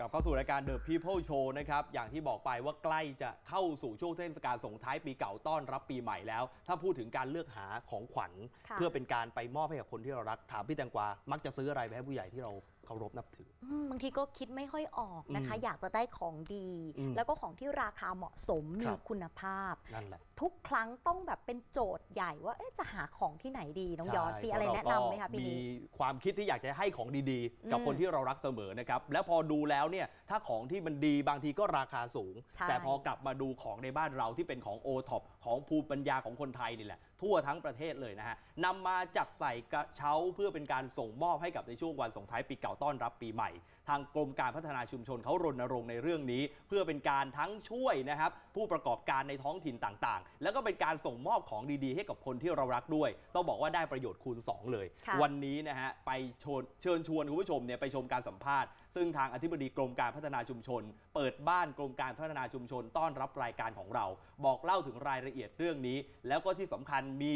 กลับเข้าสู่รายการ The People Show นะครับ อย่างที่บอกไปว่าใกล้จะเข้าสู่ช่วงเทศกาลส่งท้ายปีเก่าต้อนรับปีใหม่แล้ว ถ้าพูดถึงการเลือกหาของขวัญ ค่ะ เพื่อเป็นการไปมอบให้กับคนที่เรารัก ถามพี่แตงกวา มักจะซื้ออะไรไปให้ผู้ใหญ่ที่เราเคารพนับถือ อืมบางทีก็คิดไม่ค่อยออกนะคะ อืมอยากจะได้ของดี อืมแล้วก็ของที่ราคาเหมาะสมคมีรับ คุณภาพ นั่นแหละ ทุกครั้งต้องแบบเป็นโจทย์ใหญ่ว่าเอ๊ะจะหาของที่ไหนดีน้องยอดใช่มีอะไรแนะนำไหมคะเพปีราเราก็นี้มีความคิดที่อยากจะให้ของดีๆ กับอืมคนที่เรารักเสมอนะครับแล้วพอดูแล้วเนี่ยถ้าของที่มันดีบางทีก็ราคาสูงใช่แต่พอกลับมาดูของในบ้านเราที่เป็นของโอท็อปของภูมิปัญญาของคนไทยนี่แหละ ทั่วทั้งประเทศเลยนะฮะนำมาจัดใส่กระเช้าเพื่อเป็นการส่งมอบให้กับในช่วงวันส่งท้ายปีเก่าต้อนรับปีใหม่ ทางกรมการพัฒนาชุมชนเขารณรงค์ในเรื่องนี้ เพื่อเป็นการทั้งช่วยนะครับผู้ประกอบการในท้องถิ่นต่างๆ แล้วก็เป็นการส่งมอบของดีๆ ให้กับคนที่เรารักด้วย ต้องบอกว่าได้ประโยชน์คูณ 2 เลยค่ะวันนี้นะฮะไปชวนเชิญชวนคุณผู้ชมเนี่ยไปชมการสัมภาษณ์ ซึ่งทางอธิบดีกรมการพัฒนาชุมชน เปิดบ้านกรมการพัฒนาชุมชน ต้อนรับรายการของเรา บอกเล่าถึงรายละเอียดเรื่องนี้ แล้วก็ที่สำคัญมี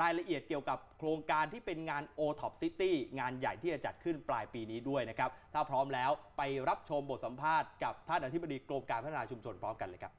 รายละเอียดเกี่ยวกับโครงการที่เป็นงาน o t o p City งานใหญ่ที่จะจัดขึ้นปลายปีนี้ด้วยนะครับ ถ้าพร้อมแล้วไปรับชมบทสัมภาษณ์กับท่านอธิบดีกรมการพัฒนาชุมชนพร้อมกันเลยครับ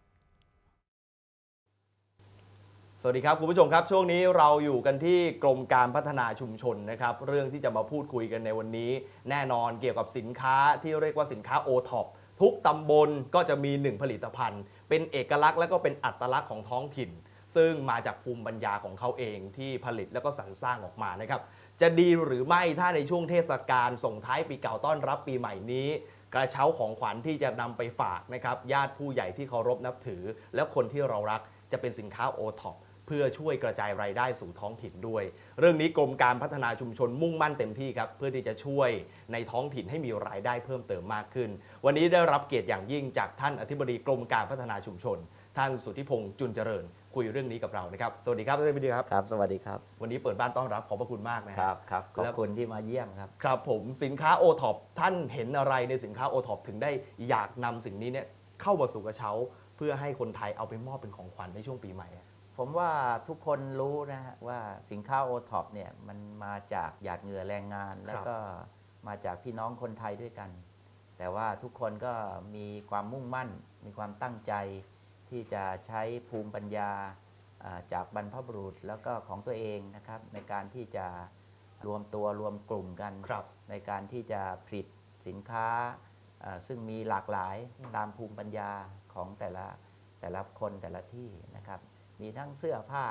สวัสดีครับ คุณผู้ชมครับ ช่วงนี้เราอยู่กันที่กรมการพัฒนาชุมชนนะครับ เรื่องที่จะมาพูดคุยกันในวันนี้ แน่นอนเกี่ยวกับสินค้าที่เรียกว่าสินค้า o t o p ทุกตำบลก็จะมีหนึ่งผลิตภัณฑ์ เป็นเอกลักษณ์และก็เป็นอัตลักษณ์ของท้องถิ่น ซึ่งมาจากภูมิปัญญาของเขาเองที่ผลิตแล้วก็สรรสร้างออกมานะครับ จะดีหรือไม่ถ้าในช่วงเทศกาลส่งท้ายปีเก่าต้อนรับปีใหม่นี้ กระเช้าของขวัญที่จะนำไปฝากนะครับญาติผู้ใหญ่ที่เคารพนับถือ และคนที่เรารักจะเป็นสินค้าโอท็อปเพื่อช่วยกระจายรายได้สู่ท้องถิ่นด้วย เรื่องนี้กรมการพัฒนาชุมชนมุ่งมั่นเต็มที่ครับเพื่อที่จะช่วยในท้องถิ่นให้มีรายได้เพิ่มเติมมากขึ้น วันนี้ได้รับเกียรติอย่างยิ่งจากท่านอธิบดีกรมการพัฒนาชุมชน ท่านสุทธิพงษ์จุนเจริญ คุยเรื่องนี้กับเรานะครับ สวัสดีครับท่านอธิบดีครับ ครับ สวัสดีครับ วันนี้เปิดบ้านต้อนรับขอบพระคุณมากนะคฮะรับ ครับ ขอบแล้วคุณที่มาเยี่ยมครับ ครับผมสินค้าโอท็อปท่านเห็นอะไรในสินค้าโอท็อปถึงได้อยากนำสิ่งนี้เนี่ยเข้ามาสู่กระเช้า เพื่อให้คนไทยเอาไปมอบเป็นของขวัญในช่วงปีใหม่อะผมว่าทุกคนรู้นะฮะว่าสินค้าโอท็อปเนี่ยมันมาจากหยาดเหงื่อแรงงาน แล้วก็มาจากพี่น้องคนไทยด้วยกัน แต่ว่าทุกคนก็มีความมุ่งมั่น มีความตั้งใจ ที่จะใช้ภูมิปัญญาอ่าจากบรรพบุรุษแล้วก็ของตัวเองนะครับ ในการที่จะรวมตัวรวมกลุ่มกันครับในการที่จะผลิตสินค้าอ่าซึ่งมีหลากหลายอืมตามภูมิปัญญาของแต่ละแต่ละคนแต่ละที่นะครับ มีทั้งเสื้อผ้า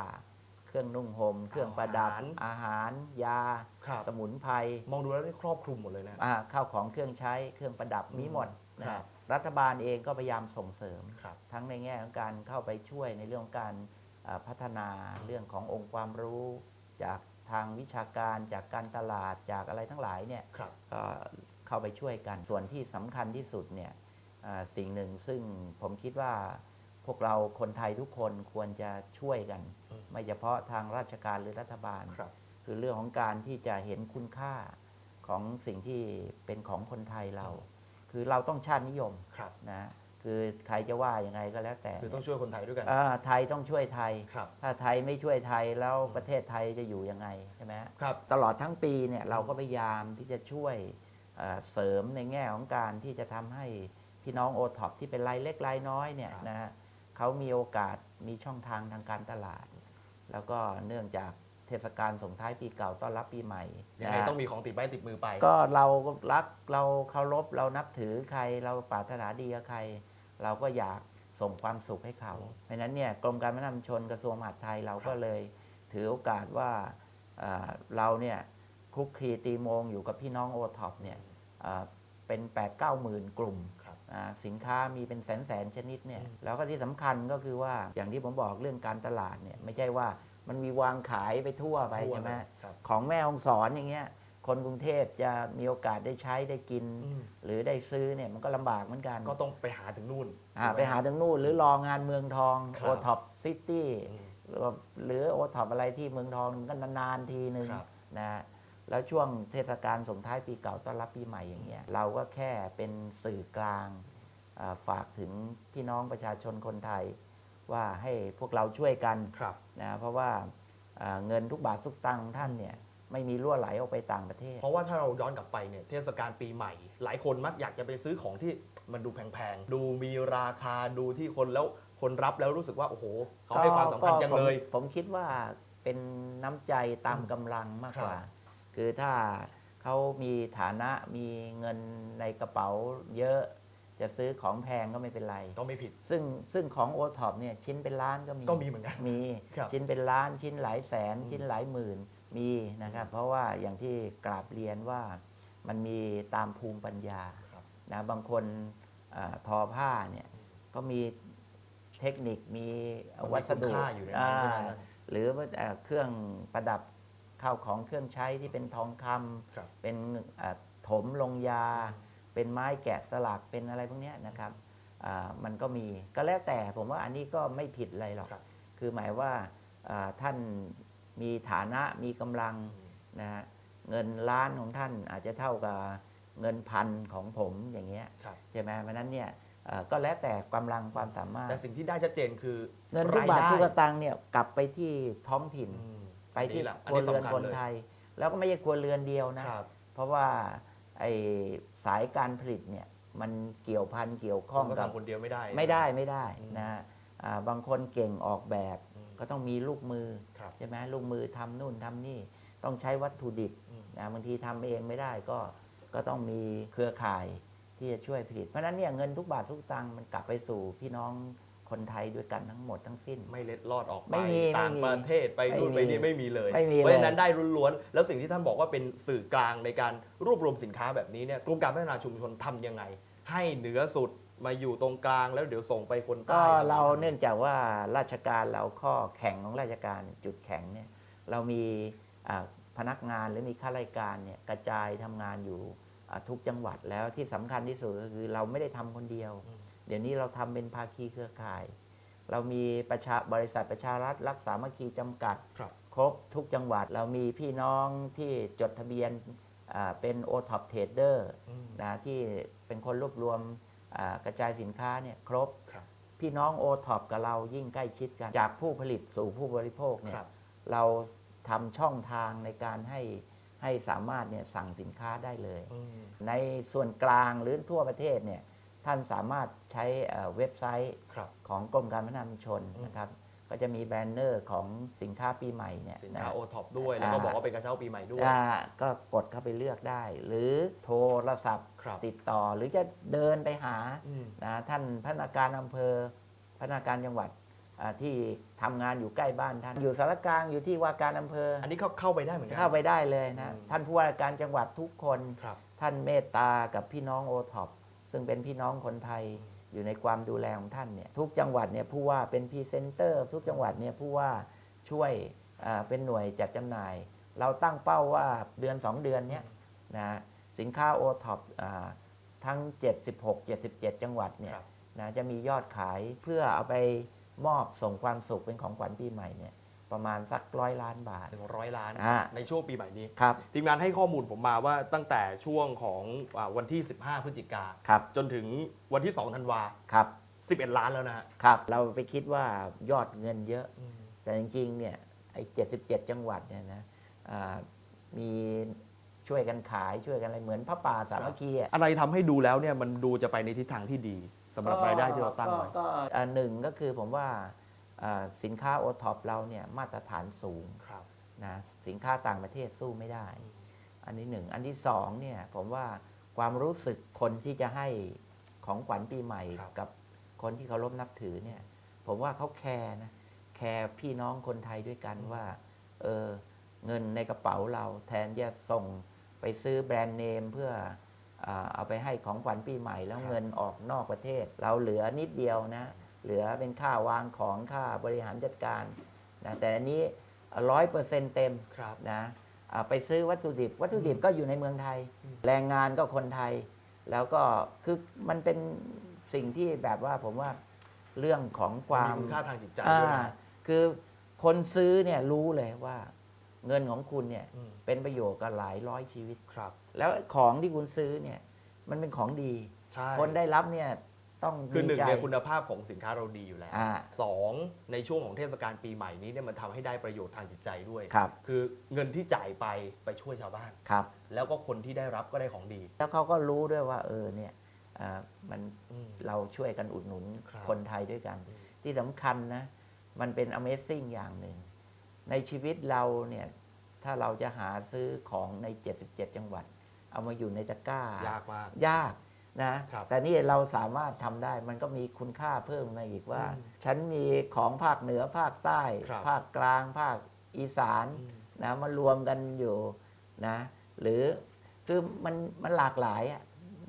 เครื่องนุ่งหม่มเครื่องประดับอาหาร ยาครับสมุนไพรมองดูแล้วนี่ครอบคลุมหมดเลยนะอ่าข้าวของเครื่องใช้เครื่องประดับมีหมดนะครับ รัฐบาลเองก็พยายามส่งเสริม ครับทั้งในแง่ของการเข้าไปช่วยในเรื่องของการอ่าพัฒนาเรื่องขององค์ความรู้ จากทางวิชาการจากการตลาดจากอะไรทั้งหลายเนี่ย ครับ ก็เข้าไปช่วยกัน ส่วนที่สำคัญที่สุดเนี่ยอ่าสิ่งหนึ่งซึ่งผมคิดว่าพวกเราคนไทยทุกคนควรจะช่วยกัน อืม ไม่เฉพาะทางราชการหรือรัฐบาล ครับ คือเรื่องของการที่จะเห็นคุณค่าของสิ่งที่เป็นของคนไทยเรา คือเราต้องชาตินิยมครับนะคือใครจะว่ายังไงก็แล้วแต่คือต้องช่วยคนไทยด้วยกันอ่าไทยต้องช่วยไทยครับถ้าไทยไม่ช่วยไทยแล้วประเทศไทยจะอยู่ยังไงใช่ไหมฮะครับตลอดทั้งปีเนี่ยเราก็พยายามที่จะช่วยเอ่อเสริมในแง่ของการที่จะทำให้พี่น้องโอท็อปที่เป็นรายเล็กรายน้อยเนี่ยครับนะฮะเขามีโอกาสมีช่องทางทางการตลาด แล้วก็เนื่องจาก เทศกาลส่งท้ายปีเก่าต้อนรับปีใหม่ยังไงนะฮะต้องมีของติดไม้ติดมือไป ก็เรารักเราเคารพเรานับถือใครเราปรารถนาดีกับใคร เราก็อยากส่งความสุขให้เขาเพราะฉะนั้นเนี่ยกรมการพัฒนาชุมชนกระทรวงมหาดไทยเราก็เลยถือโอกาสว่าเอ่อเราเนี่ยคลุกคลีตีโมงอยู่กับพี่น้องโอท็อปเนี่ยเอ่อเป็น8 9 0 0 0 0กลุ่มครับอ่าสินค้ามีเป็นแสนแสนๆชนิดเนี่ยอืมแล้วก็ที่สำคัญก็คือว่าอย่างที่ผมบอกเรื่องการตลาดเนี่ยไม่ใช่ว่า มันมีวางขายไปทั่วไปทั่วใช่ไหมเลยครับ ของแม่องสอนอย่างเงี้ย คนกรุงเทพจะมีโอกาสได้ใช้ได้กิน อืม หรือได้ซื้อเนี่ยมันก็ลำบากเหมือนกันก็ต้องไปหาถึงนู่นอ่าถูกไปหาทางนู่นหรือรองานเมืองทองครับโอท็อปซิตี้อืม หรือโอท็อปอะไรที่เมืองทองก็นานๆทีนึงครับ นะฮะแล้วช่วงเทศกาลส่งท้ายปีเก่าต้อนรับปีใหม่อย่างเงี้ยเราก็แค่เป็นสื่อกลางอ่าฝากถึงพี่น้องประชาชนคนไทย ว่าให้พวกเราช่วยกันครับนะเพราะว่าอ่าเงินทุกบาททุกตังค์ของท่านเนี่ยไม่มีรั่วไหลออกไปต่างประเทศ เพราะว่าถ้าเราย้อนกลับไปเนี่ยเทศกาลปีใหม่ หลายคนมักอยากจะไปซื้อของที่มันดูแพงๆ ดูมีราคาดูที่คนแล้วคนรับแล้วรู้สึกว่า โอ้โห เขาให้ความสำคัญจังเลย ผมผมคิดว่าเป็นน้ำใจตามกำลังมากกว่าครับคือถ้าเขามีฐานะมีเงินในกระเป๋าเยอะ จะซื้อของแพงก็ไม่เป็นไร ก็ไม่ผิด ซึ่งซึ่งของโอท็อปเนี่ยชิ้นเป็นล้านก็มีก็มีเหมือนกัน มีครับชิ้นเป็นล้านชิ้นหลายแสนอืมชิ้นหลายหมื่นมีนะครับ เพราะว่าอย่างที่กราบเรียนว่ามันมีตามภูมิปัญญาครับ นะบางคนอาทอผ้าเนี่ยก็มีเทคนิคมีวัสดุมันมีคุณค่าอยู่ในนั้นอ่าใช่ไหมหรือว่าเอ่อเครื่องประดับข้าวของเครื่องใช้ที่เป็นทองคำครับ เป็นอ่าถมลงยา เป็นไม้แกะสลักเป็นอะไรพวกเนี้ยนะครับอ่ามันก็มีก็แล้วแต่ผมว่าอันนี้ก็ไม่ผิดอะไรหรอกครับคือหมายว่าอ่าท่านมีฐานะมีกำลังนะฮะเงินล้านของท่านอาจจะเท่ากับเงินพันของผมอย่างเงี้ยครับใช่ไหมเพราะฉะนั้นเนี่ยเอ่อก็แล้วแต่กำลังความสามารถ แต่สิ่งที่ได้ชัดเจนคือเงินทุกบาทรยได้ทุกสตางค์เนี่ยกลับไปที่ท้องถิ่นอืมไปที่อัแหละครัวเรือนสำญคนลยไทย แล้วก็ไม่ใช่ครัวเรือนเดียวนะครับเพราะว่าไอ สายการผลิตเนี่ยมันเกี่ยวพันเกี่ยวข้คุองณก็กับ ทำคนเดียวไม่ได้ ไม่ได้ไม่ได้อืม นะฮะอ่าบางคนเก่งออกแบบอืมก็ต้องมีลูกมือครับ ใช่ไหมลูกมือทำนู่นทำนี่ต้องใช้วัตถุดิบอืม นะบางทีทำเองไม่ได้ก็ก็ต้องมีเครือข่ายที่จะช่วยผลิต เพราะฉะนั้นเนี่ยเงินทุกบาททุกตังค์มันกลับไปสู่พี่น้อง คนไทยด้วยกันทั้งหมดทั้งสิ้น ไม่เล็ดลอดออกไปไม่มีต่างไม่มีประเทศไปนู่นไปไม่มีนี่ไม่มีเลย ไม่มีเพราะฉะเลยนั้นได้ล้วนๆ แล้วสิ่งที่ท่านบอกว่าเป็นสื่อกลางในการรวบรวมสินค้าแบบนี้เนี่ยกรมการพัฒนาชุมชนทำยังไง ให้เหนือสุดมาอยู่ตรงกลางแล้วเดี๋ยวส่งไปคนก็ใต้เราเนื่องจากว่าราชการเราข้อแข่งของราชการจุดแข็งเนี่ยเรามีอ่าพนักงานหรือมีข้าราชการเนี่ยกระจายทำงานอยู่อ่าทุกจังหวัดแล้วที่สำคัญที่สุดก็คือเราไม่ได้ทำคนเดียว เดี๋ยวนี้เราทำเป็นภาคีเครือข่าย เรามีประชาบริษัทประชารัฐรักษามัคคีจำกัดครับครบทุกจังหวัดเรามีพี่น้องที่จดทะเบียนอ่าเป็น o t o p Trader อืมนะที่เป็นคนรวบรวมอ่ากระจายสินค้าเนี่ยครบครับพี่น้องโอท็อปกับเรายิ่งใกล้ชิดกัน จากผู้ผลิตสู่ผู้บริโภคเนี่คยรับเราทำช่องทางในการให้ให้สามารถเนี่ยสั่งสินค้าได้เลยอืมในส่วนกลางหรือทั่วประเทศเนี่ย ท่านสามารถใช้เอ่อเว็บไซต์ครับของกรมการพัฒนาชุมชนอืมนะครับก็จะมีแบรนเนอร์ของสินค้าปีใหม่เนี่ยสินค้านะโอท็อปด้วย แล้วก็บอกว่าเป็นกระเช้าปีใหม่ด้วยอ่าก็กดเข้าไปเลือกได้ หรือโทรศัพท์ครับติดต่อหรือจะเดินไปหาอืมนะท่านพนักงานอำเภอพนักงานจังหวัดอ่าที่ทำงานอยู่ใกล้บ้านท่านอยู่สารกลางอยู่ที่ว่าการอำเภอ อันนี้เขาเข้าไปได้เหมือนกัเข้าไปได้เลยนะอืมท่านผู้ว่าราชการจังหวัดทุกคนครับท่านเมตตากับพี่น้องโอท็อป ซึ่งเป็นพี่น้องคนไทยอยู่ในความดูแลของท่านเนี่ยทุกจังหวัดเนี่ยผู้ว่าเป็นพรีเซนเตอร์ ทุกจังหวัดเนี่ยผู้ว่าช่วยอ่าเป็นหน่วยจัดจำหน่าย เราตั้งเป้าว่าเดือน 2 เดือนเนี้ยนะสินค้าโอท็อปทั้ง 76 77 จังหวัดเนี่ยครับนะจะมียอดขายเพื่อเอาไปมอบส่งความสุขเป็นของขวัญปีใหม่เนี่ย ประมาณสักร้อยล้านบาทถึงร้อยล้าน อ่า ในช่วงปีใหม่นี้ ครับทีมงานให้ข้อมูลผมมาว่าตั้งแต่ช่วงของอาวันที่ 15 พฤศจิกา ครับจนถึงวันที่ 2 ธันวา ครับ11 ล้านแล้วนะฮะ ครับเราไปคิดว่ายอดเงินเยอะ แต่จริงๆ เนี่ยไอ้77 จังหวัดเนี่ยนะอ่ามีช่วยกันขายช่วยกันอะไรเหมือนพระป่าสามัคคีอะอะไรทำให้ดูแล้วเนี่ยมันดูจะไปในทิศทางที่ดีสำหรับรายได้ที่เราตั้งไว้ ก็ก็อ่าหนึ่งก็คือผมว่าอ่า สินค้าโอท็อปเราเนี่ยมาตรฐานสูงครับนะสินค้าต่างประเทศสู้ไม่ได้ อันนี้หนึ่งอันที่สองเนี่ยผมว่าความรู้สึกคนที่จะให้ของขวัญปีใหม่ครับกับคนที่เคารพนับถือเนี่ยผมว่าเขาแคร์นะแคร์พี่น้องคนไทยด้วยกันว่าเออเงินในกระเป๋าเราแทนจะส่งไปซื้อแบรนด์เนมเพื่ออาเอาไปให้ของขวัญปีใหม่ แล้วครับเงินออกนอกประเทศ เราเหลือนิดเดียวนะ เหลือเป็นค่าวางของค่าบริหารจัดการนะแต่อันนี้ร้อยเปอร์เซ็นต์เต็มครับนะอ่าไปซื้อวัตถุดิบ วัตถุดิบก็อยู่ในเมืองไทยอืมแรงงานก็คนไทย แล้วก็คือมันเป็นสิ่งที่แบบว่าผมว่าเรื่องของความคุณค่าทางจิตใจอ่าด้วยนะคือคนซื้อเนี่ยรู้เลยว่าเงินของคุณเนี่ยอืมเป็นประโยชน์กับหลายร้อยชีวิตครับ แล้วของที่คุณซื้อเนี่ยมันเป็นของดีใช่คนได้รับเนี่ย ต้องคือหนึ่งดีใจ เนี่ยคุณภาพของสินค้าเราดีอยู่แล้วอ่าสองในช่วงของเทศกาลปีใหม่นี้เนี่ยมันทำให้ได้ประโยชน์ทางจิตใจด้วยครับ คือเงินที่จ่ายไปไปช่วยชาวบ้าน ครับ แล้วก็คนที่ได้รับก็ได้ของดี แล้วเขาก็รู้ด้วยว่า เออเนี่ยอ่ามันอืมเราช่วยกันอุดหนุนครับคนไทยด้วยกัน อืม ที่สำคัญนะ มันเป็น Amazing อย่างหนึ่ง ในชีวิตเราเนี่ย ถ้าเราจะหาซื้อของใน 77 จังหวัด เอามาอยู่ในตะกร้ายากมาก ยาก นะครับแต่นี่เราสามารถทำได้มันก็มีคุณค่าเพิ่มมาอีกว่าอืมฉันมีของภาคเหนือภาคใต้ครับภาคกลางภาคอีสานอืมนะมารวมกันอยู่นะหรือคือมันมันหลากหลายอะ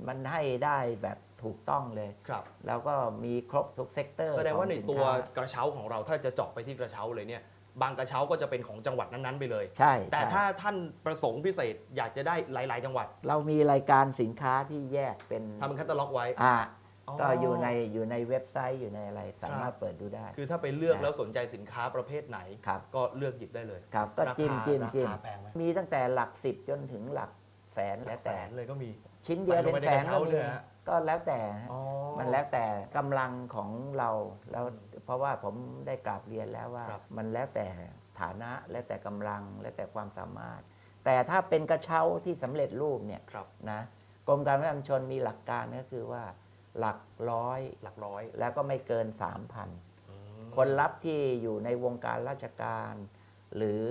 มันให้ได้แบบถูกต้องเลยครับแล้วก็มีครบทุกเซกเตอร์ แสดงว่าในของสิตัวค้กระเช้าของเราถ้าจะเจาะไปที่กระเช้าเลยเนี่ย บางกระเช้าก็จะเป็นของจังหวัดนั้นๆไปเลย ใช่แต่ใช่ถ้าท่านประสงค์พิเศษอยากจะได้หลาย ๆ จังหวัด เรามีรายการสินค้าที่แยกเป็นทำเป็นคัตตาล็อกไว้อ่าอ๋อก็อยู่ในอยู่ในเว็บไซต์อยู่ในอะไรสามารถเปิดดูได้ คือถ้าไปเลือกนะแล้วสนใจสินค้าประเภทไหนครับก็เลือกหยิบได้เลยครับก็ราคาจิ้มจิ้มราจิ้มคาแพงไหมมีตั้งแต่หลักสิบจนถึงหลักแสนแล้แล้ววแต่แต่เลยก็มี ชิ้นเดียวใส่ลงเป็นไปในแสนกระก็เช้ามีด้วยฮะ ก็แล้วแต่ฮะ อ๋อมันแล้วแต่กำลังของเราแล้วเพราะว่าผมได้กราบเรียนแล้วว่า ครับมันแล้วแต่ฐานะแล้วแต่กำลังแล้วแต่ความสามารถ แต่ถ้าเป็นกระเช้าที่สำเร็จรูปเนี่ยครับ นะกรมการพัฒนาชุมชนมีหลักการก็คือว่าหลักร้อยหลักร้อยแล้วก็ไม่เกิน 3,000คนรับที่อยู่ในวงการราชการ หรือ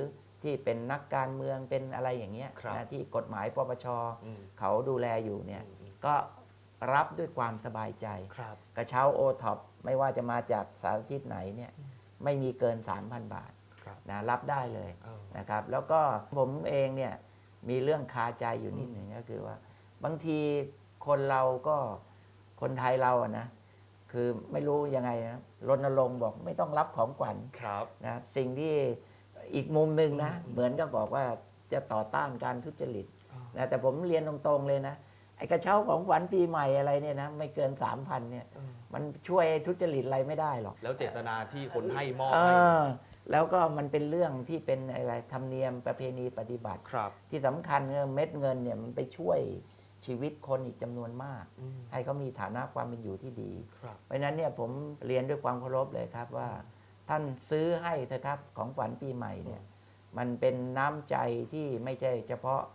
ที่เป็นนักการเมืองเป็นอะไรอย่างเงี้ยครับ นะที่กฎหมายปปช อืม เขาดูแลอยู่เนี่ย อืมอืม ก็ รับด้วยความสบายใจ ครับ กระเช้าโอท็อปไม่ว่าจะมาจากสารทิศไหนเนี่ยไม่มีเกิน 3,000 บาทครับ นะรับได้เลยเออ นะครับ แล้วก็ผมเองเนี่ยมีเรื่องคาใจอยู่นิดหนึ่งก็คือว่า บางทีคนเราก็คนไทยเราอะนะคือไม่รู้ยังไงนะรณรงค์บอกไม่ต้องรับของขวัญ ครับ นะสิ่งที่อีกมุมหนึ่งนะอืมเหมือนกับบอกว่าจะต่อต้านการทุจริตอ่าน นะแต่ผมเรียนตรงๆเลยนะ ไอ้กระเช้าของขวัญปีใหม่อะไรเนี่ยนะไม่เกิน3,000เนี่ยเออมันช่วยทุจริตอะไรไม่ได้หรอก แล้วเจตนาที่คนให้มอบเอให้ อแล้วก็มันเป็นเรื่องที่เป็นอะไรธรรมเนียมประเพณีปฏิบัติ ครับ ที่สำคัญเงินเม็ดเงินเนี่ยมันไปช่วยชีวิตคนอีกจำนวนมาก อืม ให้เขามีฐานะความเป็นอยู่ที่ดี ครับ เพราะฉะนั้นเนี่ยผมเรียนด้วยความเคารพเลยครับว่า ท่านซื้อให้เถอะครับของขวัญปีใหม่เนี่ยมันเป็นน้ำใจที่ไม่ใช่เฉพาะเอ่อ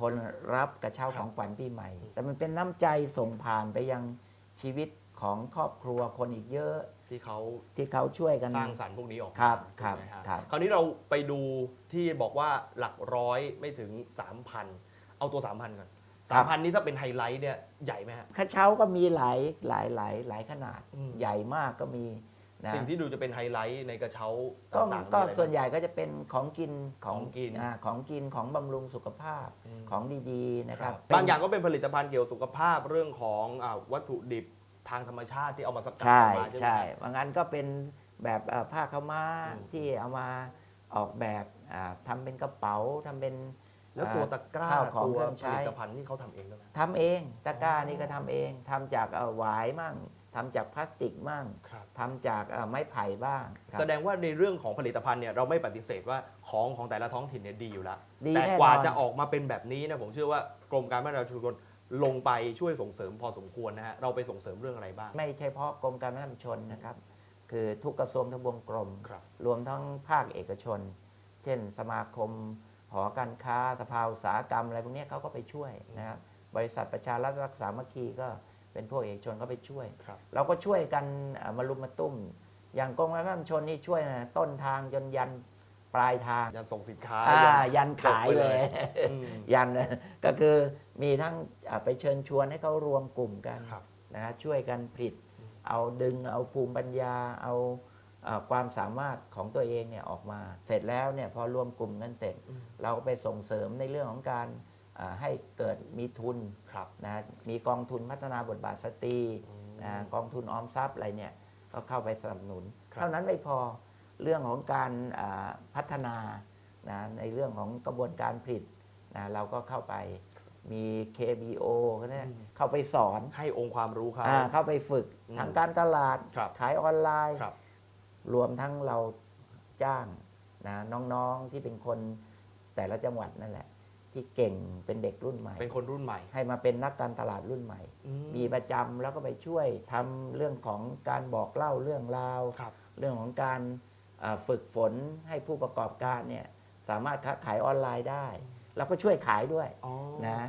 คนรับกระเช้าครับของขวัญปีใหม่ แต่มันเป็นน้ำใจส่งผ่านไปยังชีวิตของครอบครัวคนอีกเยอะที่เขาที่เขาช่วยกันสร้างสรรค์พวกนี้ออกมาครับถูกไหมครับฮะครับคราวนี้เราไปดูที่บอกว่าหลักร้อยไม่ถึง 3,000 เอาตัว 3,000 ก่อน3,000นี้ถ้าเป็นไฮไลท์เนี่ยใหญ่ไหมฮะกระเช้าก็มีหลายหลายหลายหลายขนาดอืมใหญ่มากก็มี นะสิ่งที่ดูจะเป็นไฮไลท์ในกระเช้าก็ต่างๆก็มีอะไรบ้าง ส่วนใหญ่ก็จะเป็นของกินของของกินาของกินของบำรุงสุขภาพอืม ของดีๆนะคครัรับบางอย่างก็เป็นผลิตภัณฑ์เกี่ยวกับสุขภาพเรื่องของอาวัตถุดิบทางธรรมชาติที่เอามาสกัดใช่ออกมาใช่ไหมใช่ฮะบางอันก็เป็นแบบเอ่อผ้าขาวม้าอืม ที่เอามาออกแบบอ่าทำเป็นกระเป๋าทำเป็น แล้วตัวตะกร้าข้าวของตัวเครื่องผใช้ ลิตภัณฑ์ที่เขาทำเองด้วยไหมทำเองตะกร้านี่ก็ทำเองทำจากเอ่อหวายมั่ง ทำจากพลาสติกมั่งครับ ทำจากเอ่อไม้ไผ่บ้างครับ แสดงว่าในเรื่องของผลิตภัณฑ์เนี่ยเราไม่ปฏิเสธว่าของของแต่ละท้องถิ่นเนี่ยดีอยู่แล้วดีแต่แน่นอน กว่าจะออกมาเป็นแบบนี้นะผมเชื่อว่ากรมการพัฒนาชุมชนลงไปช่วยส่งเสริมพอสมควรนะฮะเราไปส่งเสริมเรื่องอะไรบ้าง ไม่ใช่เพราะกรมการพัฒนาชุมชนนะครับ คือทุกกระทรวงทบวงกรม ครับ รวมทั้งภาคเอกชน เช่น สมาคม หอการค้า สภาอุตสาหกรรมอะไรพวกเนี้ยเขาก็ไปช่วยนะครับ บริษัทประชารัฐรักษามัคคีก็ เป็นพวกเอกชนก็ไปช่วยครับเราก็ช่วยกันเอ่อมารุมมาตุ้ม อย่างกรมการพัฒนาชุมชนนี่ช่วยนะต้นทางจนยันปลายทาง ยันส่งสินค้าอ่ายัยันขายเลยอืมยันก็คือมีทั้งอ่าไปเชิญชวนให้เขารวมกลุ่มกันครับนะฮะช่วยกันผลิต เอาดึงเอาภูมิปัญญาเอาเอ่อความสามารถของตัวเองเนี่ยออกมา เสร็จแล้วเนี่ยพอรวมกลุ่มกันเสร็จอืมเราก็ไปส่งเสริมในเรื่องของการอ่า ให้เกิดมีทุนครับนะมีกองทุนพัฒนาบทบาทสตรีอืมนะกองทุนออมทรัพย์อะไรเนี่ยก็เข้าไปสนับสนุนครับเท่านั้นไม่พอเรื่องของการอ่าพัฒนานะในเรื่องของกระบวนการผลิตนะเราก็เข้าไปมี KBO ก็เนี่ยเข้าไปสอนให้องค์ความรู้เขาอ่าเข้าไปฝึกอืมทางการตลาดครับขายออนไลน์ครับรวมทั้งเราจ้างนะน้องๆที่เป็นคนแต่ละจังหวัดนั่นแหละ ที่เก่งเป็นเด็กรุ่นใหม่ เป็นคนรุ่นใหม่ ให้มาเป็นนักการตลาดรุ่นใหม่อืมีประจำแล้วก็ไปช่วยทำเรื่องของการบอกเล่าเรื่องราวครับเรื่องของการอ่าฝึกฝนให้ผู้ประกอบการเนี่ยสามารถค้าขายออนไลน์ได้เราก็ช่วยขายด้วยอ๋อนะ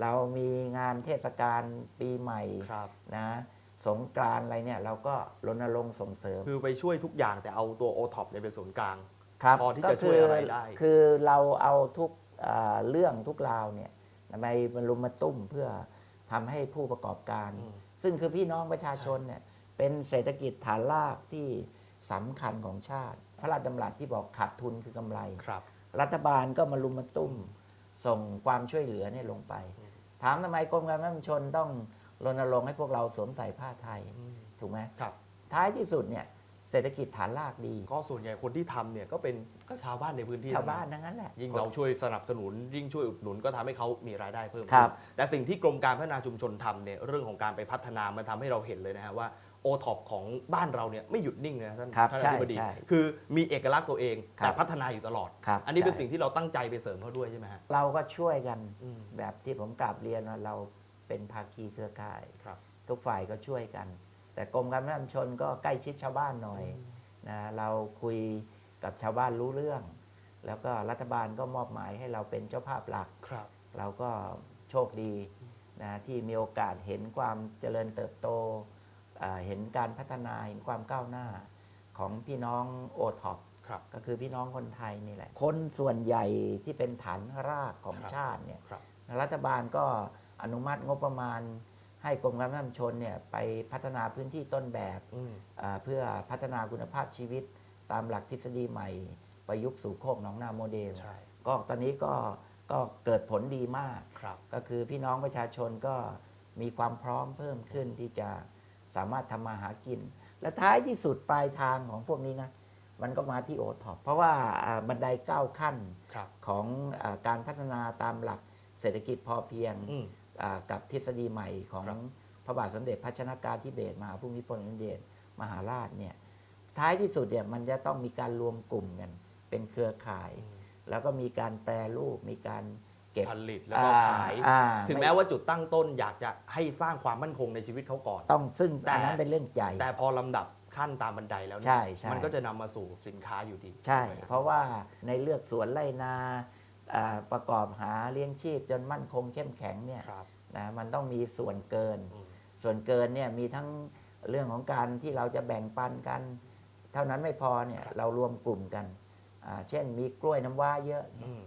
เรามีงานเทศกาลปีใหม่ครับนะสงกรานต์อะไรเนี่ยเราก็รณรงค์ส่งเสริม คือไปช่วยทุกอย่างแต่เอาตัว o t o p เนี่ยเป็นศูนย์กลางครับพอที่ก็จะช่วยอะไรได้ คือคือเราเอาทุกอ่า เรื่องทุกราวเนี่ยไปบรรลุมมาตุ้มเพื่อทำให้ผู้ประกอบการอืมซึ่งคือพี่น้องประชาชนเนี่ยเป็นเศรษฐกิจฐานรากที่สำคัญของชาติ พระราชดำรัสที่บอกขาดทุนคือกำไรครับ รัฐบาลก็มารุมมาตุ้มส่งความช่วยเหลือเนี่ยลงไปอืมถามทำไมกรมการค้าชนต้องรณรงค์ให้พวกเราสวมใส่ผ้าไทยถูกไหมครับ ท้ายที่สุดเนี่ย เศรษฐกิจฐานรากดี ก็ส่วนใหญ่คนที่ทำเนี่ยก็เป็นก็ชาวบ้านในพื้นที่ชาวบ้านทั้งนั้นแหละ ยิ่งเราช่วยสนับสนุน ยิ่งช่วยอุดหนุนก็ทำให้เขามีรายได้เพิ่มครับขึ้นแต่สิ่งที่กรมการพัฒนาชุมชนทำเนี่ยเรื่องของการไปพัฒนามันทำให้เราเห็นเลยนะฮะว่าโอท็อปของบ้านเราเนี่ยไม่หยุดนิ่งนะท่านครับท่านใช่อธิบดีใช่คือมีเอกลักษณ์ตัวเองครับแต่พัฒนาอยู่ตลอดครับอันนี้เป็นใช่สิ่งที่เราตั้งใจไปเสริมเขาด้วยใช่ไหมฮะเราก็ช่วยกันอืมแบบที่ผมกราบเรียนว่าเราเป็นภาคีเครือข่ายครับทุกฝ่ายก็ช่วยกัน แต่กรมการพัฒนาชุมชนก็ใกล้ชิดชาวบ้านหน่อยนะเราคุยกับชาวบ้านรู้เรื่อง แล้วก็รัฐบาลก็มอบหมายให้เราเป็นเจ้าภาพหลักครับเราก็โชคดีนะที่มีโอกาสเห็นความเจริญเติบโตอ่าเห็นการพัฒนาเห็นความก้าวหน้าของพี่น้องโอท็อปครับก็คือพี่น้องคนไทยนี่แหละ คนส่วนใหญ่ที่เป็นฐานรากของครับชาติเนี่ยครับรัฐบาลก็อนุมัติงบประมาณ ให้กรมการพัฒนาชุมชนเนี่ยไปพัฒนาพื้นที่ต้นแบบอืมอ่าเพื่อพัฒนาคุณภาพชีวิตตามหลักทฤษฎีใหม่ ประยุกต์สู่โคกหนองนาโมเดลใช่ก็ตอนนี้ก็ก็เกิดผลดีมากครับก็คือพี่น้องประชาชนก็มีความพร้อมเพิ่มขึ้นที่จะสามารถทำมาหากิน และท้ายที่สุดปลายทางของพวกนี้นะมันก็มาที่โอท็อปเพราะว่าอ่าบันไดเก้าขั้นครับของอาการพัฒนาตามหลักเศรษฐกิจพอเพียงอืมอ่า กับทฤษฎีใหม่ของครับพระบาทสมเด็จพระชนากาธิเบศรมหาภูมิพลอดุลยเดชมหาราชเนี่ยท้ายที่สุดเนี่ยมันจะต้องมีการรวมกลุ่มกันเป็นเครือข่าย แล้วก็มีการแปรรูปมีการเก็บผลิตแล้วก็ขายอ่าถึงแม้ว่าจุดตั้งต้นอยากจะให้สร้างความมั่นคงในชีวิตเขาก่อน ต้องซึ่งแต่อันนั้นเป็นเรื่องใจ แต่พอลำดับขั้นตามบันไดแล้วเนี่ยใช่ใช่มันก็จะนำมาสู่สินค้าอยู่ดี ใช่ไหมคบเพราะว่าในเลือกสวนไร่นาอ่า ประกอบหาเลี้ยงชีพจนมั่นคงเข้มแข็งเนี่ยครับนะมันต้องมีส่วนเกินอืมส่วนเกินเนี่ยมีทั้งเรื่องของการที่เราจะแบ่งปันกัน เท่านั้นไม่พอเนี่ยเรารวมกลุ่มกันอ่าเช่นมีกล้วยน้ำว้าเยอะอืม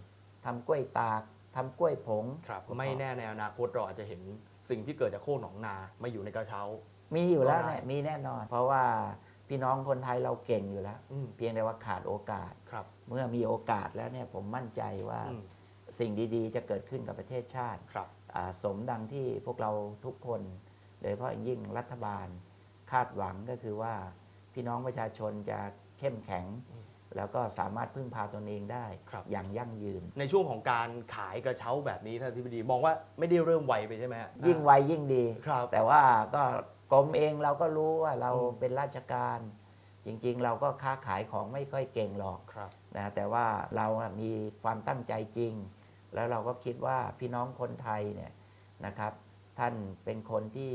ทำกล้วยตากทำกล้วยผงครับไม่แน่ในอนาคตเราอาจจะเห็นสิ่งที่เกิดจากโคกหนองนามาอยู่ในกระเช้า มีอยู่แล้วก็ได้เนี่ยมีแน่นอน เพราะว่า พี่น้องคนไทยเราเก่งอยู่แล้ว อืม เพียงแต่ว่าขาดโอกาส ครับ เมื่อมีโอกาสแล้วเนี่ยผมมั่นใจว่าอืม สิ่งดีๆ จะเกิดขึ้นกับประเทศชาติครับ อ่าสมดังที่พวกเราทุกคน โดยเฉพาะอย่างยิ่งรัฐบาลคาดหวังก็คือว่า พี่น้องประชาชนจะเข้มแข็ง อืมแล้วก็สามารถพึ่งพาตนเองได้ ครับ อย่างยั่งยืน ในช่วงของการขายกระเช้าแบบนี้ท่านที่ดีมองว่าไม่ได้เริ่มไวไปใช่ไหมฮะยิ่งไวยิ่งดี ครับ แต่ว่าก็ กรมเองเราก็รู้ว่าเราอืมเป็นราชการ จริงๆ เราก็ค้าขายของไม่ค่อยเก่งหรอกครับนะแต่ว่าเราน่ะมีความตั้งใจจริง แล้วเราก็คิดว่าพี่น้องคนไทยเนี่ยนะครับ ท่านเป็นคนที่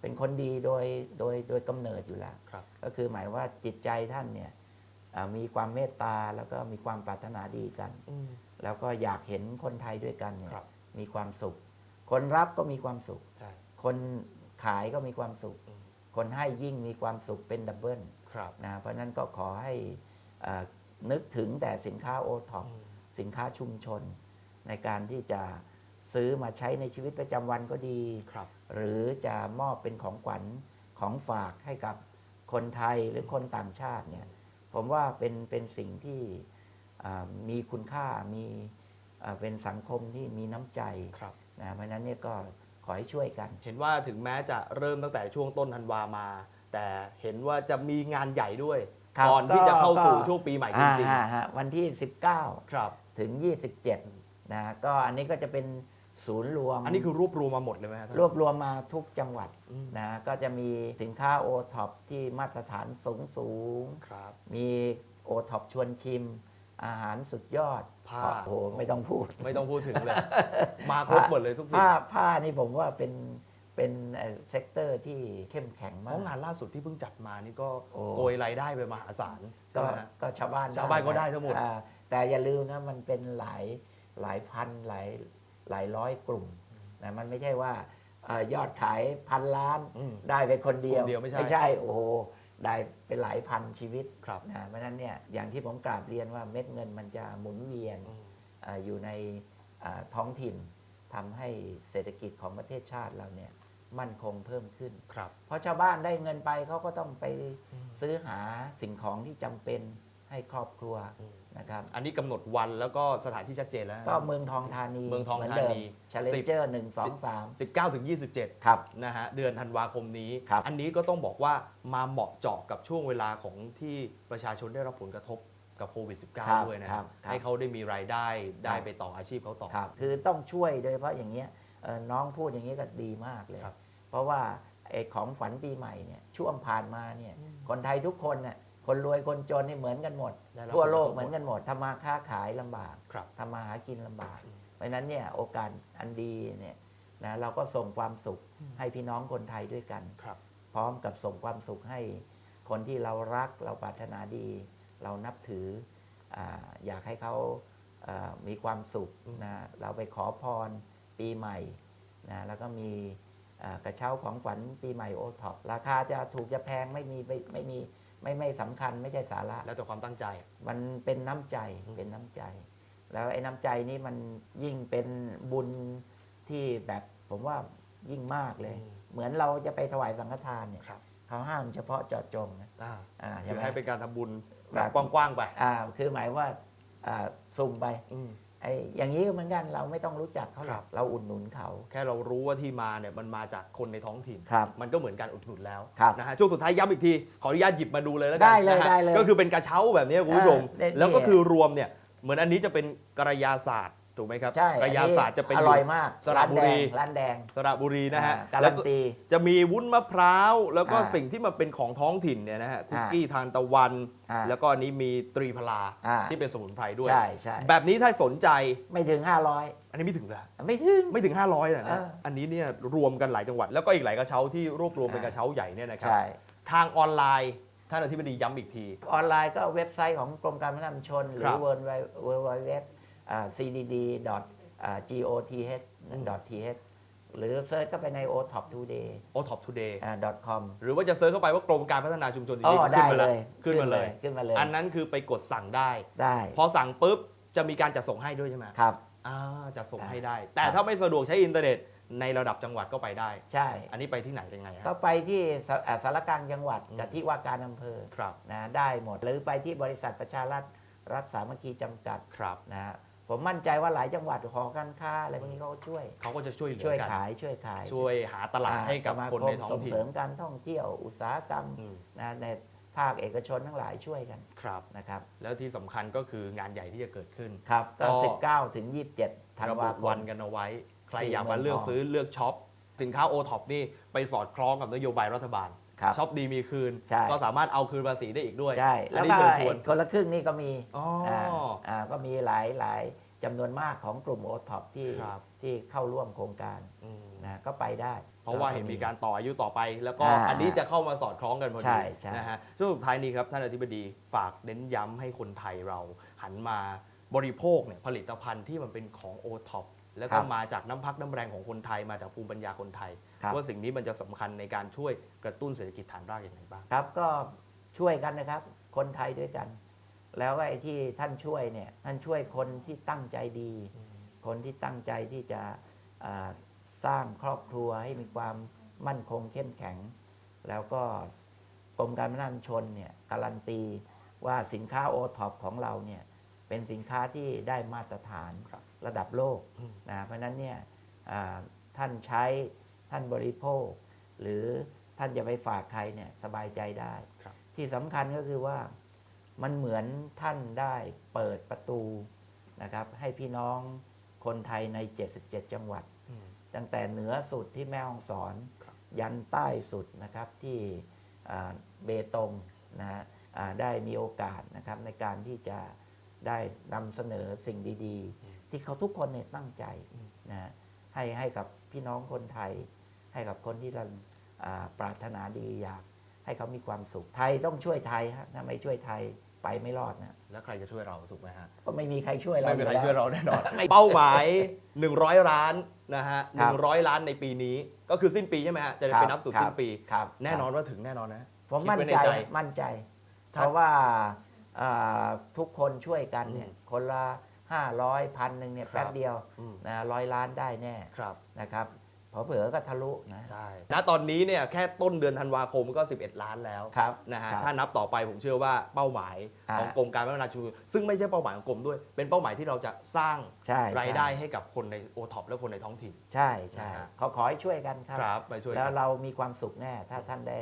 เป็นคนดีโดยโดยโดยกำเนิดอยู่แล้วครับก็คือหมายว่าจิตใจท่านเนี่ยอ่ามีความเมตตาแล้วก็มีความปรารถนาดีกันอืมแล้วก็อยากเห็นคนไทยด้วยกันเนี่ยครับมีความสุข คนรับก็มีความสุขใช่คน ขายก็มีความสุขอืมคนให้ยิ่งมีความสุขเป็นดับเบิลครับนะเพราะฉะนั้นก็ขอให้อ่านึกถึงแต่สินค้าโอท็อปอืมสินค้าชุมชน ในการที่จะซื้อมาใช้ในชีวิตประจำวันก็ดีครับ หรือจะมอบเป็นของขวัญของฝากให้กับคนไทยหรือคนต่างชาติเนี่ยผมว่าเป็นเป็นสิ่งที่อ่ามีคุณค่ามีอ่าเป็นสังคมที่มีน้ำใจครับนะเพราะฉะนั้นเนี่ยก็ข อให้ช่วยกัน เห็นว่าถึงแม้จะเริ่มตั้งแต่ช่วงต้นธันวามา แต่เห็นว่าจะมีงานใหญ่ด้วยครับก่อนที่จะเข้าสู่ก็ ช่วงปีใหม่จริงอ่าฮะวันที่19ๆครับถึง 27นะก็อันนี้ก็จะเป็นศูนย์รวม อันนี้คือรวบรวมมาหมดเลยไหมฮะท่าน รวบรวมมาทุกจังหวัดอืมนะก็จะมีสินค้าโอท็อปที่มาตรฐานสูงสูง ครับๆมีโอท็อปชวนชิม อาหารสุดยอด ผผ้า โอ้โหไม่ต้องพูด ไม่ต้องพูดถึงเลย มาครบหมดเลยทุกสิ่ผ้างผ้านี่ผมว่าเป็นเป็นเซกเตอร์ที่เข้มแข็งเพมากราะงานล่าสุดที่เพิ่งจัดมานี่ก็โอ้โกยรายได้ไปมหาศาลใช่ก็ไหมฮะก็ชาวบ้านชาวบ้านก็ได้ทั้งหมดอ่าแต่อย่าลืมนะมันเป็นหลายหลายพันหลายหลายร้อยกลุ่มนะมันไม่ใช่ว่าเอ่อยอดขายพันล้านอืมได้ไปคนเดียวคนเดียว ไม่ใช่ไม่ใช่โอ้โห ได้เป็นหลายพันชีวิตครับนะเพราะฉะนั้นเนี่ยอย่างที่ผมกราบเรียนว่าเม็ดเงินมันจะหมุนเวียนอืมอาอยู่ในอ่าท้องถิ่นทำให้เศรษฐกิจของประเทศชาติเราเนี่ยมั่นคงเพิ่มขึ้นครับเพราะชาวบ้านได้เงินไปเขาก็ต้องไปอืมซื้อหาสิ่งของที่จำเป็นให้ครอบครัวอืม นะครับอันนี้กำหนดวันแล้วก็สถานที่ชัดเจนแล้ว ก็เมืองทองธานีเมืองทองหนธาเดิมนีชาเลนเจอร์หนึ่งสองสาม19ถึง27 ครับ นะฮะเดือนธันวาคมนี้ ครับอันนี้ก็ต้องบอกว่ามาเหมาะเจาะกับช่วงเวลาของที่ประชาชนได้รับผลกระทบกับโควิด19 ด้วยนะคครัรับบครับ ให้เขาได้มีรายได้ได้ไปต่ออาชีพเขาต่อ ครับคือต้องช่วยโดยเฉพาะอย่างเงี้ยเอ่อน้องพูดอย่างนี้ก็ดีมากเลย ครับเพราะว่าไอ้ของขวัญปีใหม่เนี่ยช่วงผ่านมาเนี่ยอืมคนไทยทุกคนเนี่ย คนรวยคนจนนี่เหมือนกันหมด ได้รับทั่วโลกผลกระทบเหมือนกันหมดทำมาค้าขายลำบากครับ ทำมาหากินลำบากอืมเพราะฉะนั้นเนี่ยโอกาสอันดีเนี่ยนะเราก็ส่งความสุขให้พี่น้องคนไทยด้วยกัน ครับ พร้อมกับส่งความสุขให้ คนที่เรารักเราปรารถนาดี เรานับถืออาอยากให้เขาอ่ามีความสุขอืมนะเราไปขอพรปีใหม่นะแล้วก็มีอ่ากระเช้าของขวัญปีใหม่โอท็อปราคาจะถูกจะแพงไม่มีไม่ไม่มี ไม่ไม่สำคัญไม่ใช่สาระ แล้วแต่ความตั้งใจ มันเป็นน้ำใจอืมเป็นน้ำใจ แล้วไอ้น้ำใจนี้มันยิ่งเป็นบุญที่แบบผมว่ายิ่งมากเลยเหมือนเราจะไปถวายสังฆทานเนี่ยครับเขาห้ามเฉพาะเจาะจงนะอ่าอ่าอใช่ยากไหม ให้เป็นการทำบุญแบบแบบ กว้างๆไปอ่าคือหมายว่าอ่าสุ่มไป อืม ไอ้อย่างนี้ก็เหมือนกันเราไม่ต้องรู้จักเขาหรครัอกบเราอุดหนุนเขา แค่เรารู้ว่าที่มาเนี่ยมันมาจากคนในท้องถิ่น ครับมันก็เหมือนการอุดหนุนแล้วครับนะฮะช่วงสุดท้ายย้ำอีกที ขออนุญาตหยิบมาดูเลยแล้วกัได้เลยนะฮะได้เลยก็คือเป็นกระเช้าแบบนี้คุณผู้ชม เออแล้วก็นี่คือรวมเนี่ยเหมือนอันนี้จะเป็นกระยาศาสตร์ ถูกไหมครับใช่กระยาศาสตร์จะเป็นอร่อยมากสระบุรีร้านแดงสระบุรีนะฮะอ่าการัแล้วนก็ตีจะมีวุ้นมะพร้าว แล้วก็อ่าสิ่งที่มันเป็นของท้องถิ่นเนี่ยนะฮะคุกอ่ากี้ทานตะวันอ่าแล้วก็อันนี้มีตรีพลาอ่าที่เป็นสมุนไพรด้วยใช่ใช่แบบนี้ถ้าสนใจไม่ถึง 500 อันนี้ไม่ถึงเลยไม่ถึงไม่ถึง 500นะเอนะออันนี้เนี่ยรวมกันหลายจังหวัด แล้วก็อีกหลายกระเช้าที่รวบรวมเป็นอ่ากระเช้าใหญ่เนี่ยนะครับใช่ทางออนไลน์ท่านอธิบดีย้ำอีกที ออนไลน์ก็เว็บไซต์ของกรมการพัฒนาชุมชน หรืครัอบ w w w cdd goth th หรือเซิร์ชเข้าไปใน o t o p today o t o p Today com หรือว่าจะเซิร์ชเข้าไปว่ากรมการพัฒนาชุมชนจอ๋ริงอๆได้ขึ้นมาเลเลยยขึ้นมาเลย ขึ้นมาเลย อันนั้นคือไปกดสั่งได้ ได้ พอสั่งปุ๊บจะมีการจัดส่งให้ด้วยใช่ไหมครับอ่าจะส่งอ่าให้ได้ แต่ครับถ้าไม่สะดวกใช้อินเทอร์เน็ตในระดับจังหวัดก็ไปได้ ใช่ อันนี้ไปที่ไหนยังไงก็ฮะไปที่สอ่าสารกลางจังหวัดอืมกับที่ว่าการอำเภอครับ นะได้หมด หรือไปที่บริษัทประชารัฐรักสามัคคีจำกัดครับ นะฮะ ผมมั่นใจว่าหลายจังหวัดหอการค้าอะไรพวกนี้เขาก็ช่วย เขาก็จะช่วยเหลืช่วยอกัน ขายช่วยขายช่วยหาตลาดให้กับสมาคนในท้อส่งงถิ่นเสริมการท่องเที่ยวอุตสาหกรรมอืมนะในภาคเอกชนทั้งหลายช่วยกันครับ นะครับแล้วที่สำคัญก็คืองานใหญ่ที่จะเกิดขึ้น ครับก็ ก็19 ถึง 27ธันระวาบุควัม นกันเอาไว้ ใครที่อยากมาเลือกเมืองทองซื้อเลือกช็อป สินค้าโอท็อปนี่ ไปสอดคล้องกับนโยบายรัฐบาล ครับช็อปดีมีคืน ใช่ ก็สามารถเอาคืนภาษีได้อีกด้วยใช่ อัแล้วนี้ก็เชิญชวนไอ้คนละครึ่งนี่ก็มีอ๋ออ่าอ่าก็มีหลายหลายจำนวนมากของกลุ่มโอท็อปที่ครับ ที่เข้าร่วมโครงการอืมนะก็ไปได้ เพราะว่าเห็นมีการต่ออายุต่อไป แล้วก็อ่าอันนี้จะเข้ามาสอดคล้องกันพอใช่ดีใช่ นะฮะช่วงสุดท้ายนี้ครับท่านอธิบดีฝากเน้นย้ำให้คนไทยเราหันมาบริโภคเนี่ยผลิตภัณฑ์ที่มันเป็นของโอท็อป แล้วก็มาจากน้ำพักน้ำแรงของคนไทยมาจากภูมิปัญญาคนไทยครับว่าสิ่งนี้มันจะสำคัญในการช่วยกระตุ้นเศรษฐกิจฐานรากอย่างไรบ้างครับก็ช่วยกันนะครับ คนไทยด้วยกัน แล้วก็ไอ้ที่ท่านช่วยเนี่ยท่านช่วยคนที่ตั้งใจดี คนที่ตั้งใจที่จะอ่าสร้างครอบครัวให้มีความมั่นคงเข้มแข็ง แล้วก็กรมการพัฒนาชุมชนเนี่ยการันตีว่าสินค้าโอท็อปของเราเนี่ยเป็นสินค้าที่ได้มาตรฐานค รับระดับโลกอืมนะเพราะฉะนั้นเนี่ยอ่าท่านใช้ท่านบริโภค หรือท่านจะไปฝากใครเนี่ยสบายใจได้ครับที่สำคัญก็คือว่ามันเหมือนท่านได้เปิดประตูนะครับให้พี่น้องคนไทยใน 77 จังหวัดอืมตั้งแต่เหนือสุดที่แม่ฮ่องสอนครับยันใต้สุดนะครับที่อ่าเบตงนะฮะอ่าได้มีโอกาสนะครับในการที่จะได้นำเสนอสิ่งดี ๆ ที่เขาทุกคนเนี่ยตั้งใจนะฮะให้ให้กับพี่น้องคนไทย ให้กับคนที่เราอ่าปรารถนาดีอยากให้เขามีความสุขไทยต้องช่วยไทยฮะถ้าไม่ช่วยไทยไปไม่รอดนะแล้วใครจะช่วยเราถูกไหมฮะก็ไม่มีใครช่วยเราไม่มีใครอยู่แล้วช่วยเราแน่นอนเป้าหมาย 100 ล้านนะฮะครับ100ล้านในปีนี้ ก็คือสิ้นปีใช่ไหมฮะจะไปนับสู่ครับสิ้นปีครับแน่นอนว่าถึงแน่นอนนะผมคิดมั่นไว้ในใจใจมั่นใจถ้าเพราะว่าอ่าทุกคนช่วยกันเนี่ยอืมคนละ ห้าร้อยพันหนึ่งเนี่ยครับ แป๊บเดียวอืมนะร้อยล้านได้แน่ครับ นะครับเผลอๆก็ทะลุนะใช่ณตอนนี้เนี่ยแค่ต้นเดือนธันวาคมก็ 11 ล้านแล้วครับ นะฮะครับถ้านับต่อไปผมเชื่อว่าเป้าหมายอ่าของกรมการพัฒนาชุมชนซึ่งไม่ใช่เป้าหมายของกรมด้วย เป็นเป้าหมายที่เราจะสร้างใช่รายได้ใช่ให้กับคนในโอท็อปและคนในท้องถิ่น ใช่ใช่นะฮะ ขอขอให้ช่วยกันครับ ครับ ไปช่วยแล้วกัน เรามีความสุขแน่ ถ้าท่านได้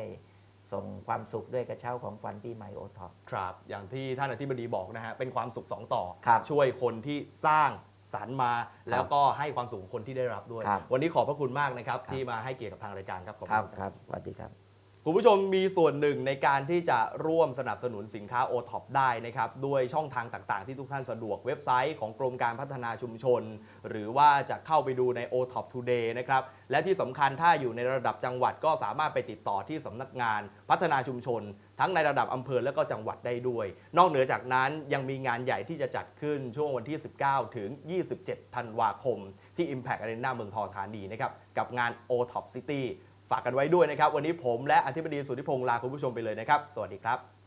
ส่งความสุขด้วยกระเช้าของขวัญปีใหม่โอท็อป ครับ อย่างที่ท่านอธิบดีบอกนะฮะ เป็นความสุขสองต่อ ครับช่วยคนที่สร้างสรรค์มา แล้วก็ให้ความสุขของคนที่ได้รับด้วย ครับวันนี้ขอบพระคุณมากนะครับ ครับ ที่มาให้เกียรติกับทางรายการครับขอบครับคุณครับสวัสดีครับ คุณผู้ชมมีส่วนหนึ่งในการที่จะร่วมสนับสนุนสินค้า o t o p ได้นะครับด้วยช่องทางต่างๆ ที่ทุกท่านสะดวกเว็บไซต์ของกรมการพัฒนาชุมชน หรือว่าจะเข้าไปดูใน o t o p Today นะครับและที่สำคัญถ้าอยู่ในระดับจังหวัดก็สามารถไปติดต่อที่สำนักงานพัฒนาชุมชน ทั้งในระดับอำเภอและก็จังหวัดได้ด้วย นอกเหนือจากนั้นยังมีงานใหญ่ที่จะจัดขึ้นช่วงวันที่ 19 ถึง 27 ธันวาคม ที่ Impact Arena เมืองทองธานีนะครับกับงาน o t o p City ฝากกันไว้ด้วยนะครับ วันนี้ผมและอธิบดีสุทธิพงษ์ลาคุณผู้ชมไปเลยนะครับ สวัสดีครับ